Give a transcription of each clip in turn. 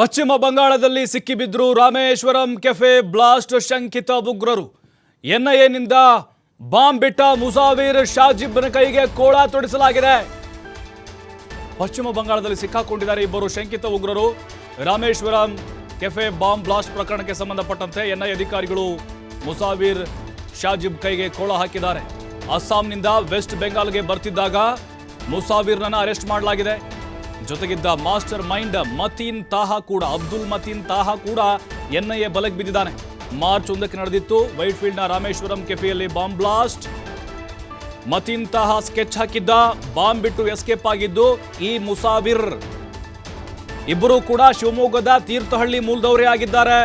ಪಶ್ಚಿಮ ಬಂಗಾಳದಲ್ಲಿ ಸಿಕ್ಕಿಬಿದ್ರು Rameswaram cafe blast ಶಂಕಿತ ಉಗ್ರರು. ಎನ್ಐಎನಿಂದ ಬಾಂಬ್ ಬಿಟ್ಟ ಮುಸಾವೀರ್ ಶಾಜಿಬ್ನ ಕೈಗೆ ಕೋಳ ತೊಡಿಸಲಾಗಿದೆ. ಪಶ್ಚಿಮ ಬಂಗಾಳದಲ್ಲಿ ಸಿಕ್ಕಾಕೊಂಡಿದ್ದಾರೆ ಇಬ್ಬರು ಶಂಕಿತ ಉಗ್ರರು. ರಾಮೇಶ್ವರಂ ಕೆಫೆ ಬಾಂಬ್ ಬ್ಲಾಸ್ಟ್ ಪ್ರಕರಣಕ್ಕೆ ಸಂಬಂಧಪಟ್ಟಂತೆ ಎನ್ಐ ಅಧಿಕಾರಿಗಳು ಮುಸಾವೀರ್ ಶಾಜಿಬ್ ಕೈಗೆ ಕೋಳ ಹಾಕಿದ್ದಾರೆ. ಅಸ್ಸಾಂನಿಂದ ವೆಸ್ಟ್ ಬೆಂಗಾಲ್ಗೆ ಬರ್ತಿದ್ದಾಗ ಮುಸಾವೀರ್ನನ್ನು ಅರೆಸ್ಟ್ ಮಾಡಲಾಗಿದೆ. ಜೊತೆಗಿದ್ದ ಮಾಸ್ಟರ್ ಮೈಂಡ್ ಮತೀನ್ ತಾಹಾ ಕೂಡ, ಅಬ್ದುಲ್ ಮತೀನ್ ತಾಹಾ ಕೂಡ ಎನ್ಐಎ ಬಲಕ್ಕೆ ಬಿದ್ದಿದ್ದಾನೆ. ಮಾರ್ಚ್ ಒಂದಕ್ಕೆ ನಡೆದಿತ್ತು ವೈಟ್ ಫೀಲ್ಡ್ನ Rameshwaram ಕೆಫೆಯಲ್ಲಿ bomb blast. Mateen Taha sketch ಹಾಕಿದ್ದ, ಬಾಂಬ್ ಬಿಟ್ಟು ಎಸ್ಕೇಪ್ ಆಗಿದ್ದು ಈ ಮುಸಾವಿರ್. ಇಬ್ಬರು ಕೂಡ ಶಿವಮೊಗ್ಗದ ತೀರ್ಥಹಳ್ಳಿ ಮೂಲದವರೇ ಆಗಿದ್ದಾರೆ.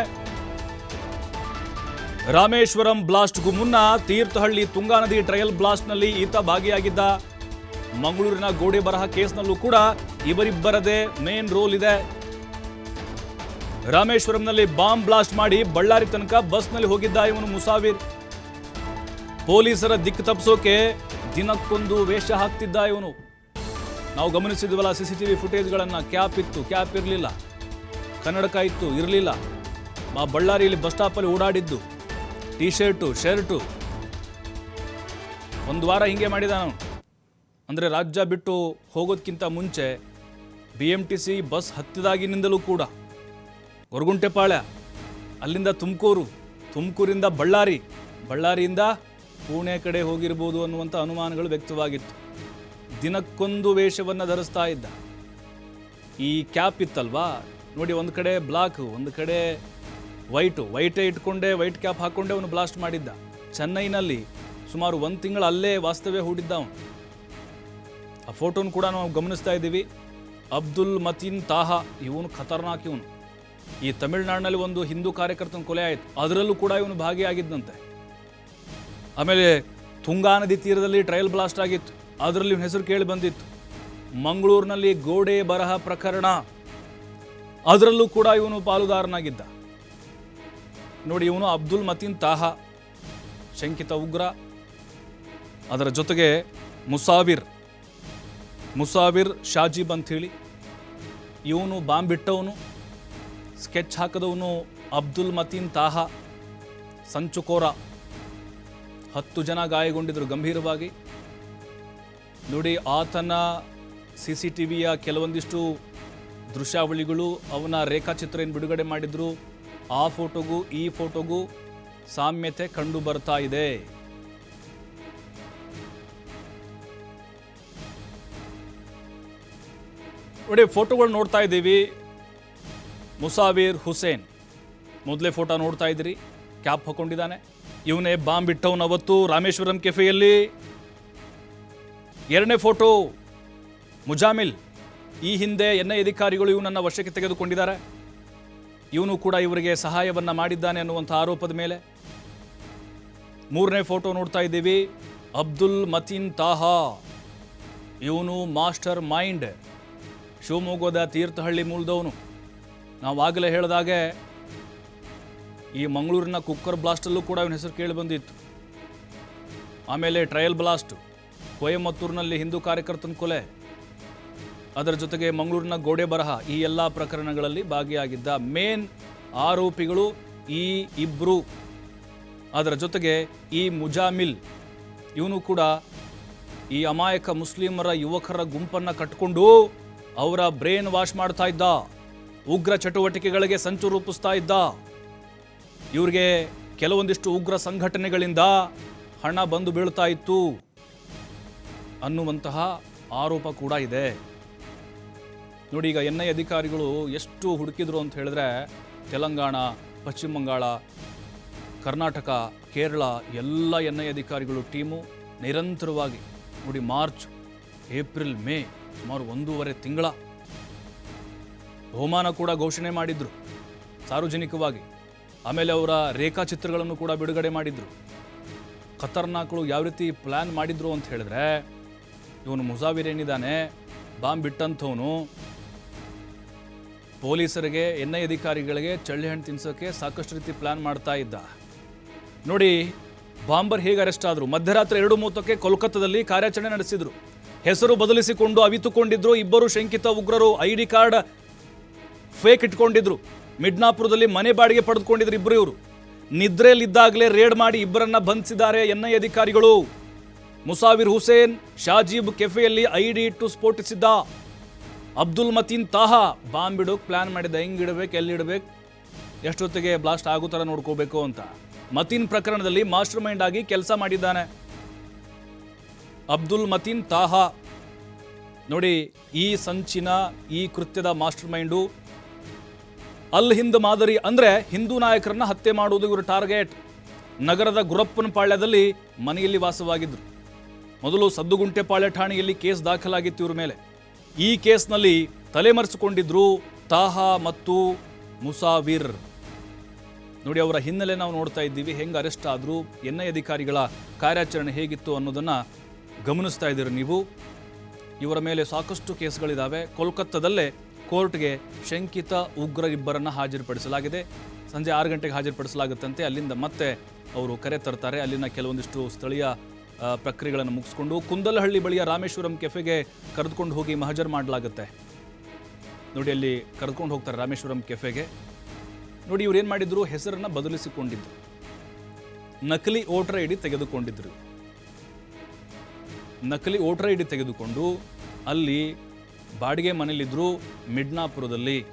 ರಾಮೇಶ್ವರಂ ಬ್ಲಾಸ್ಟ್ಗೂ ಮುನ್ನ ತೀರ್ಥಹಳ್ಳಿ ತುಂಗಾ ನದಿ ಟ್ರಯಲ್ ಬ್ಲಾಸ್ಟ್ನಲ್ಲಿ ಈತ ಭಾಗಿಯಾಗಿದ್ದ. ಮಂಗಳೂರಿನ ಗೋಡೆ ಬರಹ ಕೇಸ್ನಲ್ಲೂ ಕೂಡ ಇವರಿಬ್ಬರದೇ ಮೇನ್ ರೋಲ್ ಇದೆ. ರಾಮೇಶ್ವರಂನಲ್ಲಿ ಬಾಂಬ್ ಬ್ಲಾಸ್ಟ್ ಮಾಡಿ ಬಳ್ಳಾರಿ ತನಕ ಬಸ್ನಲ್ಲಿ ಹೋಗಿದ್ದ ಇವನು ಮುಸಾವಿರ್. ಪೊಲೀಸರ ದಿಕ್ಕು ತಪ್ಪಿಸೋಕೆ ದಿನಕ್ಕೊಂದು ವೇಷ ಹಾಕ್ತಿದ್ದ ಇವನು. ನಾವು ಗಮನಿಸಿದ್ವಲ್ಲ ಸಿ ಸಿ ಟಿ ವಿ ಫುಟೇಜ್ಗಳನ್ನು ಕ್ಯಾಪ್ ಇತ್ತು ಕ್ಯಾಪ್ ಇರಲಿಲ್ಲ. ಕನ್ನಡಕ ಇತ್ತು, ಇರಲಿಲ್ಲ. ಆ ಬಳ್ಳಾರಿಯಲ್ಲಿ ಬಸ್ ಸ್ಟಾಪಲ್ಲಿ ಓಡಾಡಿದ್ದು. ಟಿ ಶರ್ಟು ಶರ್ಟು ಒಂದು ವಾರ ಹಿಂಗೆ ಮಾಡಿದ ನಾನು ಅಂದರೆ ರಾಜ್ಯ ಬಿಟ್ಟು ಹೋಗೋದಕ್ಕಿಂತ ಮುಂಚೆ B M T C bus ಹತ್ತಿದಾಗಿನಿಂದಲೂ ಕೂಡ ಗೊರಗುಂಟೆಪಾಳ್ಯ ಅಲ್ಲಿಂದ ತುಮಕೂರು, ತುಮಕೂರಿಂದ ಬಳ್ಳಾರಿ, ಬಳ್ಳಾರಿಯಿಂದ ಪುಣೆ ಕಡೆ ಹೋಗಿರ್ಬೋದು ಅನ್ನುವಂಥ ಅನುಮಾನಗಳು ವ್ಯಕ್ತವಾಗಿತ್ತು. ದಿನಕ್ಕೊಂದು ವೇಷವನ್ನು ಧರಿಸ್ತಾ ಇದ್ದ. ಈ ಕ್ಯಾಪ್ ಇತ್ತಲ್ವಾ? ನೋಡಿ, ಒಂದು ಕಡೆ ಬ್ಲಾಕ್, ಒಂದು ಕಡೆ ವೈಟು, ವೈಟೇ ಇಟ್ಕೊಂಡೆ, ವೈಟ್ ಕ್ಯಾಪ್ ಹಾಕ್ಕೊಂಡೆ ಅವನು ಬ್ಲಾಸ್ಟ್ ಮಾಡಿದ್ದ. ಚೆನ್ನೈನಲ್ಲಿ ಸುಮಾರು ಒಂದು ತಿಂಗಳು ಅಲ್ಲೇ ವಾಸ್ತವ್ಯ ಹೂಡಿದ್ದ ಅವನು. ಆ ಫೋಟೋನ ಕೂಡ ನಾವು ಗಮನಿಸ್ತಾ ಇದ್ದೀವಿ. ಅಬ್ದುಲ್ ಮತೀನ್ ತಾಹಾ, ಇವನು ಖತರ್ನಾಕ್ ಇವನು. ಈ ತಮಿಳುನಾಡಿನಲ್ಲಿ ಒಂದು ಹಿಂದೂ ಕಾರ್ಯಕರ್ತನ ಕೊಲೆ ಆಯಿತು. ಅದರಲ್ಲೂ ಕೂಡ ಇವನು ಭಾಗಿಯಾಗಿದ್ದಂತೆ. ಆಮೇಲೆ ತುಂಗಾ ನದಿ ತೀರದಲ್ಲಿ ಟ್ರಯಲ್ ಬ್ಲಾಸ್ಟ್ ಆಗಿತ್ತು. ಅದರಲ್ಲಿ ಇವನ ಹೆಸರು ಕೇಳಿ ಬಂದಿತ್ತು. ಮಂಗಳೂರಿನಲ್ಲಿ ಗೋಡೆ ಬರಹ ಪ್ರಕರಣ. ಅದರಲ್ಲೂ ಕೂಡ ಇವನು ಪಾಲುದಾರನಾಗಿದ್ದ. ನೋಡಿ, ಇವನು ಅಬ್ದುಲ್ ಮತೀನ್ ತಾಹಾ, ಶಂಕಿತ ಉಗ್ರ. ಅದರ ಜೊತೆಗೆ ಮುಸಾವಿರ್ ಮುಸಾವಿರ್ ಶಾಜಿಬ್ ಅಂಥೇಳಿ ಇವನು ಬಾಂಬ್ ಬಿಟ್ಟವನು ಸ್ಕೆಚ್ ಹಾಕಿದವನು ಅಬ್ದುಲ್ ಮತೀನ್ ತಾಹಾ ಸಂಚುಕೋರ ಹತ್ತು ಜನ ಗಾಯಗೊಂಡಿದ್ದರು ಗಂಭೀರವಾಗಿ. ನೋಡಿ, ಆತನ ಸಿ ಸಿ ಟಿ ವಿಯ ಕೆಲವೊಂದಿಷ್ಟು ದೃಶ್ಯಾವಳಿಗಳು ಅವನ ರೇಖಾಚಿತ್ರ ಏನು ಬಿಡುಗಡೆ ಮಾಡಿದ್ರು, ಆ ಫೋಟೋಗೂ ಈ ಫೋಟೋಗೂ ಸಾಮ್ಯತೆ ಕಂಡು ಬರ್ತಾ ಇದೆ. ನೋಡಿ, ಫೋಟೋಗಳು ನೋಡ್ತಾ ಇದ್ದೀವಿ. ಮುಸಾವೀರ್ ಹುಸೇನ್. ಮೊದಲೇ ಫೋಟೋ ನೋಡ್ತಾ ಇದ್ದೀರಿ ಕ್ಯಾಪ್ ಹಾಕೊಂಡಿದ್ದಾನೆ. ಇವನೇ ಬಾಂಬ್ ಇಟ್ಟವನು ಅವತ್ತು ರಾಮೇಶ್ವರಂ ಕೆಫೆಯಲ್ಲಿ. ಎರಡನೇ ಫೋಟೋ, ಮುಜಾಮಿಲ್. ಈ ಹಿಂದೆ ಎನ್ ಐ ಅಧಿಕಾರಿಗಳು ಇವನನ್ನ ವಶಕ್ಕೆ ತೆಗೆದುಕೊಂಡಿದ್ದಾರೆ. ಇವನು ಕೂಡ ಇವರಿಗೆ ಸಹಾಯವನ್ನು ಮಾಡಿದ್ದಾನೆ ಅನ್ನುವಂಥ ಆರೋಪದ ಮೇಲೆ. ಮೂರನೇ ಫೋಟೋ ನೋಡ್ತಾ ಇದ್ದೀವಿ, ಅಬ್ದುಲ್ ಮತೀನ್ ತಾಹಾ. ಇವನು ಮಾಸ್ಟರ್ ಮೈಂಡ್. ಶಿವಮೊಗ್ಗದ ತೀರ್ಥಹಳ್ಳಿ ಮೂಲದವನು. ನಾವು ಆಗಲೇ ಹೇಳಿದಾಗೆ ಈ ಮಂಗಳೂರಿನ ಕುಕ್ಕರ್ ಬ್ಲಾಸ್ಟಲ್ಲೂ ಕೂಡ ಇವನ ಹೆಸರು ಕೇಳಿ ಬಂದಿತ್ತು. ಆಮೇಲೆ ಟ್ರಯಲ್ ಬ್ಲಾಸ್ಟ್, ಕೊಯಮತ್ತೂರಿನಲ್ಲಿ ಹಿಂದೂ ಕಾರ್ಯಕರ್ತನ ಕೊಲೆ, ಅದರ ಜೊತೆಗೆ ಮಂಗಳೂರಿನ ಗೋಡೆ ಬರಹ ಈ ಎಲ್ಲ ಪ್ರಕರಣಗಳಲ್ಲಿ ಭಾಗಿಯಾಗಿದ್ದ ಮೇನ್ ಆರೋಪಿಗಳು ಈ ಇಬ್ಬರು ಅದರ ಜೊತೆಗೆ ಈ ಮುಜಾಮಿಲ್, ಇವನು ಕೂಡ ಈ ಅಮಾಯಕ ಮುಸ್ಲಿಮರ ಯುವಕರ ಗುಂಪನ್ನು ಕಟ್ಟಿಕೊಂಡು ಅವರ ಬ್ರೇನ್ ವಾಶ್ ಮಾಡ್ತಾ ಇದ್ದ. ಉಗ್ರ ಚಟುವಟಿಕೆಗಳಿಗೆ ಸಂಚು ರೂಪಿಸ್ತಾ ಇದ್ದ. ಇವ್ರಿಗೆ ಕೆಲವೊಂದಿಷ್ಟು ಉಗ್ರ ಸಂಘಟನೆಗಳಿಂದ ಹಣ ಬಂದು ಬೀಳ್ತಾ ಇತ್ತು. ಅನ್ನುವಂತಹ ಆರೋಪ ಕೂಡ ಇದೆ. ನೋಡಿ, ಈಗ ಎನ್ ಐ ಅಧಿಕಾರಿಗಳು ಎಷ್ಟು ಹುಡುಕಿದ್ರು ಅಂತ ಹೇಳಿದ್ರೆ, ತೆಲಂಗಾಣ, ಪಶ್ಚಿಮ ಬಂಗಾಳ, ಕರ್ನಾಟಕ, ಕೇರಳ ಎಲ್ಲ ಎನ್ ಐ ಅಧಿಕಾರಿಗಳು ಟೀಮು ನಿರಂತರವಾಗಿ ನೋಡಿ, ಮಾರ್ಚ್, ಏಪ್ರಿಲ್, ಮೇ ಸುಮಾರು ಒಂದೂವರೆ ತಿಂಗಳ ಬಹುಮಾನ ಕೂಡ ಘೋಷಣೆ ಮಾಡಿದ್ರು, ಸಾರ್ವಜನಿಕವಾಗಿ. ಆಮೇಲೆ ಅವರ ರೇಖಾಚಿತ್ರಗಳನ್ನು ಕೂಡ ಬಿಡುಗಡೆ ಮಾಡಿದ್ರು. ಖತರ್ನಾಕ್ಳು ಯಾವ ರೀತಿ ಪ್ಲ್ಯಾನ್ ಮಾಡಿದ್ರು ಅಂತ ಹೇಳಿದ್ರೆ, ಇವನು ಮುಜಾವಿರ್ ಏನಿದ್ದಾನೆ, ಬಾಂಬ್ ಬಿಟ್ಟಂಥವನು, ಪೊಲೀಸರಿಗೆ, ಎನ್ ಐ ಅಧಿಕಾರಿಗಳಿಗೆ ಚಳ್ಳಿ ಹಣ್ಣು ತಿನ್ಸೋಕ್ಕೆ ಸಾಕಷ್ಟು ರೀತಿ ಪ್ಲಾನ್ ಮಾಡ್ತಾ ಇದ್ದ. ನೋಡಿ, ಬಾಂಬರ್ ಹೇಗೆ ಅರೆಸ್ಟ್ ಆದರು? ಮಧ್ಯರಾತ್ರಿ ಎರಡು ಮೂವತ್ತಕ್ಕೆ ಕೋಲ್ಕತ್ತಾದಲ್ಲಿ ಕಾರ್ಯಾಚರಣೆ ನಡೆಸಿದ್ರು. ಹೆಸರು ಬದಲಿಸಿಕೊಂಡು ಅವಿತುಕೊಂಡಿದ್ರು, ಇಬ್ಬರು ಶಂಕಿತ ಉಗ್ರರು ಐ ಡಿ ಕಾರ್ಡ್ ಫೇಕ್ ಇಟ್ಕೊಂಡಿದ್ರು. ಮಿಡ್ನಾಪುರದಲ್ಲಿ ಮನೆ ಬಾಡಿಗೆ ಪಡೆದುಕೊಂಡಿದ್ರು ಇಬ್ಬರು ಇವರು. ನಿದ್ರೆಯಲ್ಲಿದ್ದಾಗಲೇ ರೇಡ್ ಮಾಡಿ ಇಬ್ಬರನ್ನ ಬಂಧಿಸಿದ್ದಾರೆ ಎನ್ ಐ ಅಧಿಕಾರಿಗಳು. ಮುಸಾವಿರ್ ಹುಸೇನ್, ಶಾಜೀಬ್ ಕೆಫೆಯಲ್ಲಿ ಐಡಿ ಇಟ್ಟು ಸ್ಫೋಟಿಸಿದ್ದ. ಅಬ್ದುಲ್ ಮತೀನ್ ತಾಹಾ, ಬಾಂಬ್ ಇಡೋಕೆ ಪ್ಲಾನ್ ಮಾಡಿದ್ದ. ಹೆಂಗ್ ಇಡಬೇಕು, ಎಲ್ಲಿ ಎಷ್ಟೊತ್ತಿಗೆ ಬ್ಲಾಸ್ಟ್ ಆಗೋ ಥರ ನೋಡ್ಕೋಬೇಕು ಅಂತ. ಮತೀನ್ ಪ್ರಕರಣದಲ್ಲಿ ಮಾಸ್ಟರ್ ಮೈಂಡ್ ಆಗಿ ಕೆಲಸ ಮಾಡಿದ್ದಾನೆ. ಅಬ್ದುಲ್ ಮತೀನ್ ತಾಹಾ. ನೋಡಿ, ಈ ಸಂಚಿನ, ಈ ಕೃತ್ಯದ ಮಾಸ್ಟರ್ ಮೈಂಡು ಅಲ್ ಹಿಂದ್ ಮಾದರಿ ಅಂದರೆ ಹಿಂದೂ ನಾಯಕರನ್ನ ಹತ್ಯೆ ಮಾಡುವುದು ಇವರ ಟಾರ್ಗೆಟ್. ನಗರದ ಗುರಪ್ಪನ ಪಾಳ್ಯದಲ್ಲಿ ಮನೆಯಲ್ಲಿ ವಾಸವಾಗಿದ್ರು. ಮೊದಲು ಸದ್ದುಗುಂಟೆಪಾಳ್ಯ ಠಾಣೆಯಲ್ಲಿ ಕೇಸ್ ದಾಖಲಾಗಿತ್ತು ಇವ್ರ ಮೇಲೆ. ಈ ಕೇಸ್ನಲ್ಲಿ ತಲೆಮರೆಸಿಕೊಂಡಿದ್ರು ತಾಹಾ ಮತ್ತು ಮುಸಾವಿರ್. ನೋಡಿ, ಅವರ ಹಿನ್ನೆಲೆ ನಾವು ನೋಡ್ತಾ ಇದ್ದೀವಿ. ಹೆಂಗೆ ಅರೆಸ್ಟ್ ಆದರೂ ಎನ್ ಐ ಅಧಿಕಾರಿಗಳ ಕಾರ್ಯಾಚರಣೆ ಹೇಗಿತ್ತು ಅನ್ನೋದನ್ನು ಗಮನಿಸ್ತಾ ಇದ್ದೀರಿ ನೀವು. ಇವರ ಮೇಲೆ ಸಾಕಷ್ಟು ಕೇಸ್ಗಳಿದ್ದಾವೆ ಕೋಲ್ಕತ್ತಾದಲ್ಲೇ ಕೋರ್ಟ್ಗೆ ಶಂಕಿತ ಉಗ್ರ ಇಬ್ಬರನ್ನು ಹಾಜರುಪಡಿಸಲಾಗಿದೆ. ಸಂಜೆ ಆರು ಗಂಟೆಗೆ ಹಾಜರುಪಡಿಸಲಾಗುತ್ತಂತೆ. ಅಲ್ಲಿಂದ ಮತ್ತೆ ಅವರು ಕರೆ ತರ್ತಾರೆ. ಅಲ್ಲಿನ ಕೆಲವೊಂದಿಷ್ಟು ಸ್ಥಳೀಯ ಪ್ರಕ್ರಿಯೆಗಳನ್ನು ಮುಗಿಸ್ಕೊಂಡು ಕುಂದಲಹಳ್ಳಿ ಬಳಿಯ ರಾಮೇಶ್ವರಂ ಕೆಫೆಗೆ ಕರೆದುಕೊಂಡು ಹೋಗಿ ಮಹಜರ್ ಮಾಡಲಾಗುತ್ತೆ. ನೋಡಿ, ಅಲ್ಲಿ ಕರೆದುಕೊಂಡು ಹೋಗ್ತಾರೆ ರಾಮೇಶ್ವರಂ ಕೆಫೆಗೆ. ನೋಡಿ, ಇವ್ರು ಏನು ಮಾಡಿದ್ರು? ಹೆಸರನ್ನು ಬದಲಿಸಿಕೊಂಡಿದ್ರು. ನಕಲಿ ವೋಟರ್ ಐ ಡಿ ತೆಗೆದುಕೊಂಡಿದ್ರು. ನಕಲಿ ವೋಟರ್ ಐ ಡಿ ತೆಗೆದುಕೊಂಡು ಅಲ್ಲಿ ಬಾಡಿಗೆ ಮನೇಲಿದ್ದರು ಮಿಡ್ನಾಪುರದಲ್ಲಿ.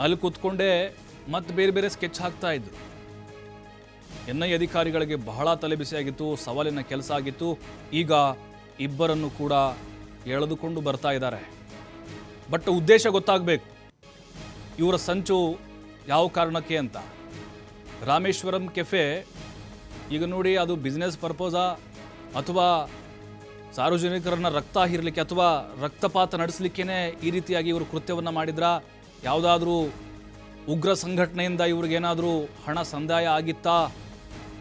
ಅಲ್ಲಿ ಕೂತ್ಕೊಂಡೇ ಮತ್ತೆ ಬೇರೆ ಬೇರೆ ಸ್ಕೆಚ್ ಹಾಕ್ತಾ ಇದ್ರು. ಎನ್ ಐ ಅಧಿಕಾರಿಗಳಿಗೆ ಬಹಳ ತಲೆಬಿಸಿಯಾಗಿತ್ತು ಸವಾಲಿನ ಕೆಲಸ ಆಗಿತ್ತು. ಈಗ ಇಬ್ಬರನ್ನು ಕೂಡ ಎಳೆದುಕೊಂಡು ಬರ್ತಾ ಇದ್ದಾರೆ. ಬಟ್ ಉದ್ದೇಶ ಗೊತ್ತಾಗಬೇಕು. ಇವರ ಸಂಚು ಯಾವ ಕಾರಣಕ್ಕೆ ಅಂತ. ರಾಮೇಶ್ವರಂ ಕೆಫೆ, ಈಗ ನೋಡಿ ಅದು ಬಿಸ್ನೆಸ್ ಪರ್ಪೋಸಾ ಅಥವಾ ಸಾರ್ವಜನಿಕರನ್ನ ರಕ್ತ ಹೀರಲಿಕ್ಕೆ ಅಥವಾ ರಕ್ತಪಾತ ನಡೆಸಲಿಕ್ಕೇನೆ ಈ ರೀತಿಯಾಗಿ ಇವರು ಕೃತ್ಯವನ್ನು ಮಾಡಿದ್ರ? ಯಾವುದಾದ್ರೂ ಉಗ್ರ ಸಂಘಟನೆಯಿಂದ ಇವ್ರಿಗೇನಾದರೂ ಹಣ ಸಂದಾಯ ಆಗಿತ್ತಾ?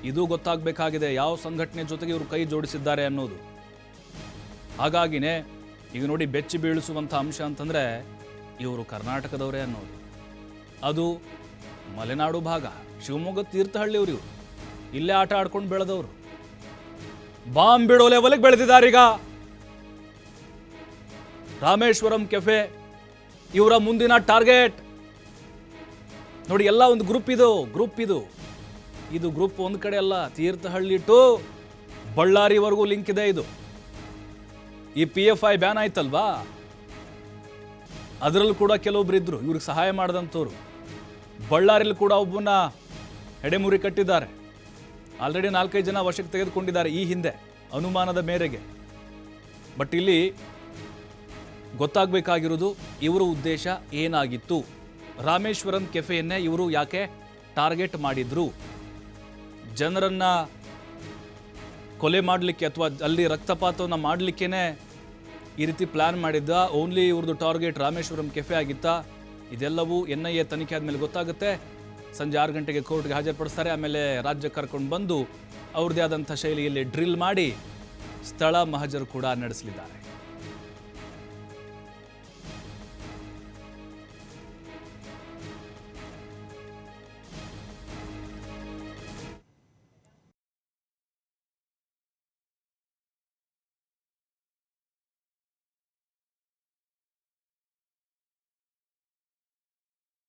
ಇದು ಗೊತ್ತಾಗಬೇಕಾಗಿದೆ. ಯಾವ ಸಂಘಟನೆ ಜೊತೆಗೆ ಇವರು ಕೈ ಜೋಡಿಸಿದ್ದಾರೆ ಅನ್ನೋದು. ಹಾಗಾಗಿನೇ ಈಗ ನೋಡಿ ಬೆಚ್ಚಿ ಬೀಳಿಸುವಂಥ ಅಂಶ ಅಂತಂದರೆ ಇವರು ಕರ್ನಾಟಕದವರೇ ಅನ್ನೋದು. ಅದು ಮಲೆನಾಡು ಭಾಗ. ಶಿವಮೊಗ್ಗ ತೀರ್ಥಹಳ್ಳಿಯವರು ಇವರು. ಇಲ್ಲೇ ಆಟ ಆಡ್ಕೊಂಡು ಬೆಳೆದವರು. ಬಾಂಬ್ ಬಿಡೋ ಲೆವೆಲ್ಗೆ ಈಗ ರಾಮೇಶ್ವರಂ ಕೆಫೆ ಇವರ ಮುಂದಿನ ಟಾರ್ಗೆಟ್ ನೋಡಿ, ಎಲ್ಲ ಒಂದು ಗ್ರೂಪ್ ಇದು ಗ್ರೂಪ್ ಇದು. ಇದು ಗ್ರೂಪ್ ಒಂದು ಕಡೆ ಅಲ್ಲ, ತೀರ್ಥಹಳ್ಳಿ ಟು ಬಳ್ಳಾರಿವರೆಗೂ ಲಿಂಕ್ ಇದೆ ಇದು. ಈ ಪಿ ಎಫ್ ಐ ಬ್ಯಾನ್ ಆಯ್ತಲ್ವಾ? ಅದರಲ್ಲೂ ಕೂಡ ಕೆಲವೊಬ್ರು ಇದ್ರು, ಇವ್ರಿಗೆ ಸಹಾಯ ಮಾಡಿದಂಥವ್ರು. ಬಳ್ಳಾರಿಲಿ ಕೂಡ ಒಬ್ಬನ ಎಡೆಮುರಿ ಕಟ್ಟಿದ್ದಾರೆ. ಆಲ್ರೆಡಿ ನಾಲ್ಕೈದು ಜನ ವಶಕ್ಕೆ ತೆಗೆದುಕೊಂಡಿದ್ದಾರೆ ಈ ಹಿಂದೆ, ಅನುಮಾನದ ಮೇರೆಗೆ. ಬಟ್ ಇಲ್ಲಿ ಗೊತ್ತಾಗಬೇಕಾಗಿರೋದು ಇವರ ಉದ್ದೇಶ ಏನಾಗಿತ್ತು. ರಾಮೇಶ್ವರಂ ಕೆಫೆಯನ್ನೇ ಇವರು ಯಾಕೆ ಟಾರ್ಗೆಟ್ ಮಾಡಿದ್ರು? ಜನರನ್ನ ಕೊಲೆ ಮಾಡಲಿಕ್ಕೆ ಅಥವಾ ಅಲ್ಲಿ ರಕ್ತಪಾತವನ್ನು ಮಾಡಲಿಕ್ಕೇ ಈ ರೀತಿ ಪ್ಲ್ಯಾನ್ ಮಾಡಿದ್ದ ಓನ್ಲಿ ಇವ್ರದ್ದು ಟಾರ್ಗೆಟ್ ರಾಮೇಶ್ವರಂ ಕೆಫೆ ಆಗಿತ್ತಾ? ಇದೆಲ್ಲವೂ ಎನ್ ಐ ಎ ತನಿಖೆ ಆದಮೇಲೆ ಗೊತ್ತಾಗುತ್ತೆ. ಸಂಜೆ ಆರು ಗಂಟೆಗೆ ಕೋರ್ಟ್ಗೆ ಹಾಜರುಪಡಿಸ್ತಾರೆ. ಆಮೇಲೆ ರಾಜ್ಯಕ್ಕೆ ಕರ್ಕೊಂಡು ಬಂದು ಅವ್ರದ್ದೇ ಆದಂಥ ಶೈಲಿಯಲ್ಲಿ ಡ್ರಿಲ್ ಮಾಡಿ ಸ್ಥಳ ಮಹಜರು ಕೂಡ ನಡೆಸಲಿದ್ದಾರೆ.